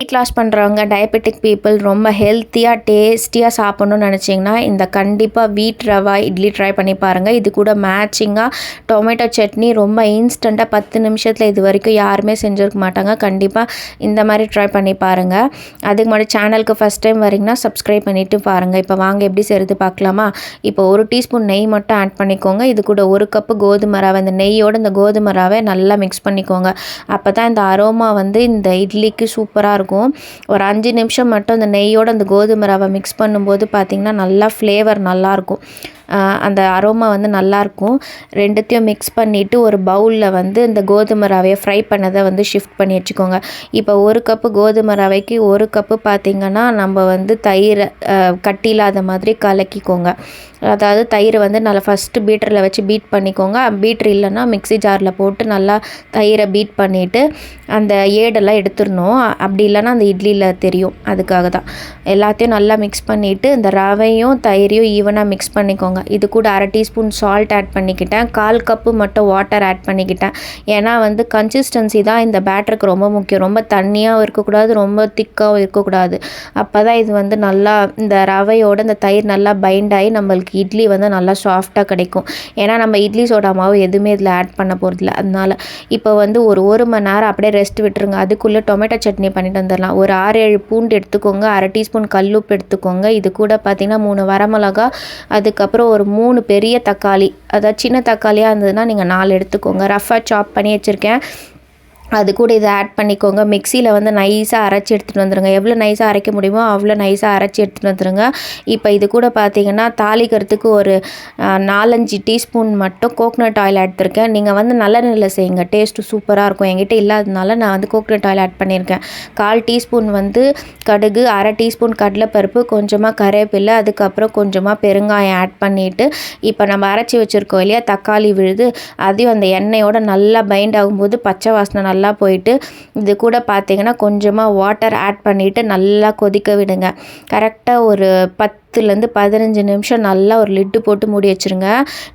Wait loss பண்ணுறவங்க diabetic people ரொம்ப ஹெல்த்தியாக டேஸ்டியாக சாப்பிட்ணுன்னு நினச்சிங்கன்னா இந்த கண்டிப்பாக வீட் ரவா இட்லி ட்ரை பண்ணி பாருங்கள் இது கூட மேட்சிங்காக டொமேட்டோ சட்னி ரொம்ப இன்ஸ்டண்ட்டாக பத்து நிமிஷத்தில் இது வரைக்கும் யாருமே செஞ்சுருக்க மாட்டாங்க. கண்டிப்பாக இந்த மாதிரி ட்ரை பண்ணி பாருங்கள் அதுக்கு முன்னாடி சேனலுக்கு ஃபஸ்ட் டைம் வரீங்கன்னா சப்ஸ்கிரைப் பண்ணிவிட்டு பாருங்கள் இப்போ வாங்க எப்படி செய்கிறது பார்க்கலாமா? இப்போ ஒரு டீஸ்பூன் நெய் மட்டும் ஆட் பண்ணிக்கோங்க. இது கூட ஒரு கப்பு கோதுமை ரவை இந்த நெய்யோடு இந்த கோதுமை ரவை நல்லா மிக்ஸ் பண்ணிக்கோங்க. அப்போ தான் இந்த அரோமா வந்து இந்த இட்லிக்கு சூப்பராக இருக்கும். ஒரு அஞ்சு நிமிஷம் மட்டும் அந்த நெய்யோடு அந்த கோதுமை ரவை மிக்ஸ் பண்ணும்போது பார்த்திங்கன்னா நல்லா ஃப்ளேவர் நல்லாயிருக்கும் அந்த அரோமா வந்து நல்லாயிருக்கும் ரெண்டுத்தையும் மிக்ஸ் பண்ணிவிட்டு ஒரு பவுலில் வந்து இந்த கோதுமை ரவையை ஃப்ரை பண்ணதை வந்து ஷிஃப்ட் பண்ணி வச்சுக்கோங்க. இப்போ ஒரு கப்பு கோதுமை ரவைக்கு ஒரு கப்பு பார்த்திங்கன்னா நம்ம வந்து தயிரை கட்டி இல்லாத மாதிரி கலக்கிக்கோங்க. அதாவது தயிர் வந்து நல்லா ஃபஸ்ட்டு பீட்டரில் வச்சு பீட் பண்ணிக்கோங்க. பீட்ரு இல்லைன்னா மிக்ஸி ஜாரில் போட்டு நல்லா தயிரை பீட் பண்ணிவிட்டு அந்த ஏடெல்லாம் எடுத்துடணும். அப்படி இல்லைன்னா அந்த இட்லியில் தெரியும். அதுக்காக தான். எல்லாத்தையும் நல்லா மிக்ஸ் பண்ணிவிட்டு இந்த ரவையும் தயிரையும் ஈவனாக மிக்ஸ் பண்ணிக்கோங்க. இது கூட அரை டீஸ்பூன் சால்ட் ஆட் பண்ணிக்கிட்டேன். கால் கப்பு மட்டும் வாட்டர் ஆட் பண்ணிக்கிட்டேன். ஏன்னா வந்து கன்சிஸ்டன்சி தான் இந்த பேட்டருக்கு ரொம்ப முக்கியம். ரொம்ப தண்ணியாகவும் இருக்கக்கூடாது ரொம்ப திக்காகவும் இருக்கக்கூடாது. அப்போ தான் இது வந்து நல்லா இந்த ரவையோட இந்த தயிர் நல்லா பைண்ட் ஆகி நம்மளுக்கு இட்லி வந்து நல்லா சாஃப்டாக கிடைக்கும். ஏன்னா நம்ம இட்லி சோடா மாவு எதுவுமே இதில் ஆட் பண்ண போகிறதில்ல அதனால் இப்போ வந்து ஒரு ஒரு மணி நேரம் அப்படியே ரெஸ்ட் விட்டுருங்க. அதுக்குள்ளே டொமேட்டோ சட்னி பண்ணிட்டு வந்துடலாம். ஒரு ஆறு ஏழு பூண்டு எடுத்துக்கோங்க. அரை டீஸ்பூன் கல்லுப்பு எடுத்துக்கோங்க. இது கூட பார்த்திங்கன்னா மூணு வரமிளகா அதுக்கப்புறம் ஒரு மூணு பெரிய தக்காளி. அதாவது சின்ன தக்காளியாக இருந்ததுன்னா நீங்கள் நாலு எடுத்துக்கோங்க. ரஃபாக சாப் பண்ணி வச்சுருக்கேன். அது கூட இதை ஆட் பண்ணிக்கோங்க. மிக்சியில் வந்து நைஸாக அரைச்சி எடுத்துகிட்டு வந்துடுங்க எவ்வளோ நைஸாக அரைக்க முடியுமோ அவ்வளோ நைஸாக அரைச்சி எடுத்துகிட்டு வந்துடுங்க இப்போ இது கூட பார்த்தீங்கன்னா தாளிக்கிறதுக்கு ஒரு நாலஞ்சு டீஸ்பூன் மட்டும் கோக்னட் ஆயில் எடுத்திருக்கேன் நீங்கள் வந்து நல்லெண்ணெயில் செய்யுங்க. டேஸ்ட்டு சூப்பராக இருக்கும். என்கிட்ட இல்லாததுனால நான் வந்து கோக்னட் ஆயில் ஆட் பண்ணியிருக்கேன் கால் டீஸ்பூன் வந்து கடுகு அரை டீஸ்பூன் கடலைப்பருப்பு கொஞ்சமாக கருவேப்பிலை அதுக்கப்புறம் கொஞ்சமாக பெருங்காயம் ஆட் பண்ணிவிட்டு இப்போ நம்ம அரைச்சி வச்சுருக்கோம் இல்லையா தக்காளி விழுது அதையும் அந்த எண்ணெயோடு நல்லா பைண்ட் ஆகும்போது பச்சை வாசனை நல்லா நல்லா போயிட்டு இது கூட பார்த்தீங்கன்னா கொஞ்சமாக வாட்டர் ஆட் பண்ணிவிட்டு நல்லா கொதிக்க விடுங்க. கரெக்டாக ஒரு பத்து பத்துலேருந்து பதினஞ்சு நிமிஷம் நல்லா ஒரு லிட்டு போட்டு மூடி வச்சுருங்க.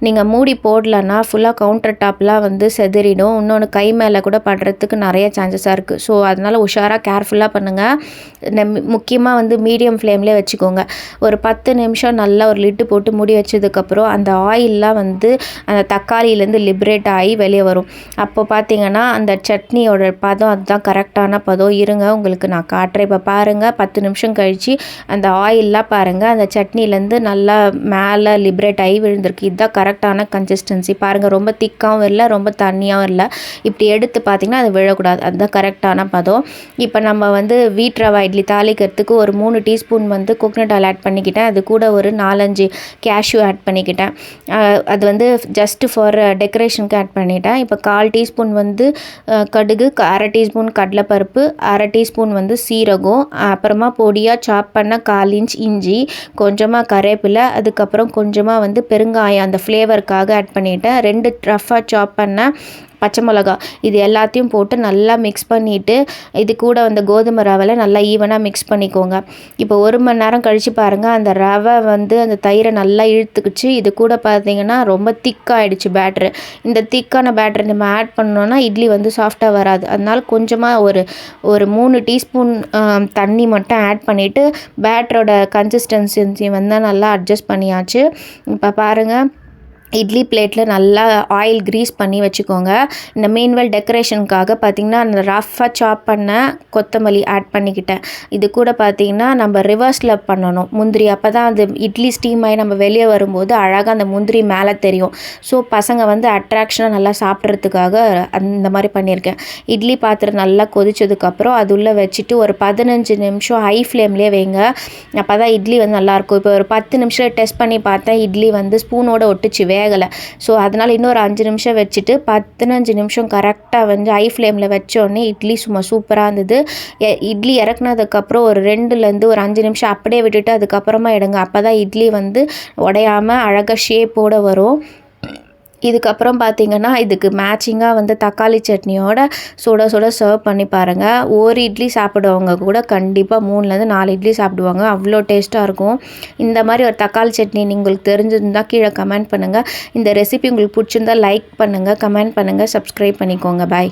நீங்கள் மூடி போடலன்னா ஃபுல்லாக கவுண்டர் டாப்லாம் வந்து செதறிடும். இன்னொன்று கை மேலே கூட படுறதுக்கு நிறைய சான்சஸாக இருக்குது ஸோ அதனால் உஷாராக கேர்ஃபுல்லாக பண்ணுங்கள் முக்கியமாக வந்து மீடியம் ஃப்ளேம்லேயே வச்சுக்கோங்க. ஒரு பத்து நிமிஷம் நல்லா ஒரு லிட்டு போட்டு மூடி வச்சதுக்கப்புறம் அந்த ஆயிலெலாம் வந்து அந்த தக்காளியிலேருந்து லிப்ரேட் ஆகி வெளியே வரும். அப்போ பார்த்தீங்கன்னா அந்த சட்னியோட பதம் அதுதான் கரெக்டான பதம். இருங்க உங்களுக்கு நான் காட்டுறேன். இப்போ பாருங்கள் பத்து நிமிஷம் கழித்து அந்த ஆயிலெலாம் பாருங்கள் அந்த சட்னிலேருந்து நல்லா மேலே லிப்ரேட் ஆகி விழுந்திருக்கு. இதுதான் கரெக்டான கன்சிஸ்டன்சி பாருங்கள் ரொம்ப திக்காகவும் இல்லை ரொம்ப தண்ணியாகவும் இல்லை இப்படி எடுத்து பார்த்திங்கன்னா அது விழக்கூடாது. அதுதான் கரெக்டான பதம். இப்போ நம்ம வந்து வீட் ரவா இட்லி தாளிக்கிறதுக்கு ஒரு மூணு டீஸ்பூன் வந்து கோகனட் ஆயில் ஆட் பண்ணிக்கிட்டேன். அது கூட ஒரு நாலஞ்சு கேஷ்யூ ஆட் பண்ணிக்கிட்டேன். அது வந்து ஜஸ்ட்டு ஃபார் டெக்கரேஷனுக்கு ஆட் பண்ணிட்டேன். இப்போ கால் டீஸ்பூன் வந்து கடுகு அரை டீஸ்பூன் கடலைப்பருப்பு அரை டீஸ்பூன் வந்து சீரகம் அப்புறமா பொடியாக சாப் பண்ண கால் இன்ச் இஞ்சி கொஞ்சமாக கருவேப்பிலை அதுக்கப்புறம் கொஞ்சமாக வந்து பெருங்காயம் அந்த ஃப்ளேவருக்காக ஆட் பண்ணிவிட்டேன் ரெண்டு ரஃபாக சாப் பண்ண பச்சை மிளகா இது எல்லாத்தையும் போட்டு நல்லா மிக்ஸ் பண்ணிவிட்டு இது கூட வந்து கோதுமை ரவையில் நல்லா ஈவனாக மிக்ஸ் பண்ணிக்கோங்க. இப்போ ஒரு மணி நேரம் கழித்து பாருங்கள் அந்த ரவை வந்து அந்த தயிரை நல்லா இழுத்துக்குச்சு. இது கூட பார்த்தீங்கன்னா ரொம்ப திக்காகிடுச்சு பேட்ரு இந்த திக்கான பேட்ரு நம்ம ஆட் பண்ணோன்னா இட்லி வந்து சாஃப்டாக வராது. அதனால் கொஞ்சமாக ஒரு ஒரு மூணு டீஸ்பூன் தண்ணி மட்டும் ஆட் பண்ணிவிட்டு பேட்டரோட கன்சிஸ்டன்சி வந்து நல்லா அட்ஜஸ்ட் பண்ணியாச்சு. இப்போ பாருங்கள் இட்லி பிளேட்டில் நல்லா ஆயில் க்ரீஸ் பண்ணி வச்சுக்கோங்க. இந்த மீன்வெல் டெக்கரேஷனுக்காக பார்த்திங்கன்னா அந்த ரஃப்பாக சாப் பண்ண கொத்தமல்லி ஆட் பண்ணிக்கிட்டேன். இது கூட பார்த்திங்கன்னா நம்ம ரிவர்ஸில் பண்ணணும். முந்திரி அப்போ தான் அது இட்லி ஸ்டீம் ஆகி நம்ம வெளியே வரும்போது அழகாக அந்த முந்திரி மேலே தெரியும். ஸோ பசங்க வந்து அட்ராக்ஷனாக நல்லா சாப்பிட்றதுக்காக அந்த மாதிரி பண்ணியிருக்கேன். இட்லி பாத்திரம் நல்லா கொதிச்சதுக்கப்புறம் அது உள்ளே வச்சுட்டு ஒரு பதினஞ்சு நிமிஷம் ஹை ஃப்ளேம்லேயே வைங்க. அப்போ தான் இட்லி வந்து நல்லாயிருக்கும் இப்போ ஒரு பத்து நிமிஷம் டெஸ்ட் பண்ணி பார்த்தேன். இட்லி வந்து ஸ்பூனோட வே வேகலை. ஸோ அதனால் இன்னொரு அஞ்சு நிமிஷம் வச்சுட்டு பதினஞ்சு நிமிஷம் கரெக்டாக வந்து ஐ ஃப்ளேமில் வச்சோடனே இட்லி சும்மா சூப்பராக இருந்தது. இட்லி இறக்குனதுக்கப்புறம் ஒரு ரெண்டுலேருந்து ஒரு அஞ்சு நிமிஷம் அப்படியே விட்டுட்டு அதுக்கப்புறமா எடுங்க. அப்போ தான் இட்லி வந்து உடையாமல் அழகாக ஷேப்போடு வரும். இதுக்கப்புறம் பார்த்திங்கன்னா இதுக்கு மேட்சிங்காக வந்து தக்காளி சட்னியோட சுட சுட சர்வ் பண்ணி பாருங்கள் ஒரு இட்லி சாப்பிடுவவங்க கூட கண்டிப்பாக மூணுலேருந்து நாலு இட்லி சாப்பிடுவாங்க. அவ்வளோ டேஸ்ட்டாக இருக்கும். இந்த மாதிரி ஒரு தக்காளி சட்னி உங்களுக்கு தெரிஞ்சிருந்தால் கீழே கமெண்ட் பண்ணுங்கள் இந்த ரெசிபி உங்களுக்கு பிடிச்சிருந்தால் லைக் பண்ணுங்கள் கமெண்ட் பண்ணுங்கள் சப்ஸ்கிரைப் பண்ணிக்கோங்க. பாய்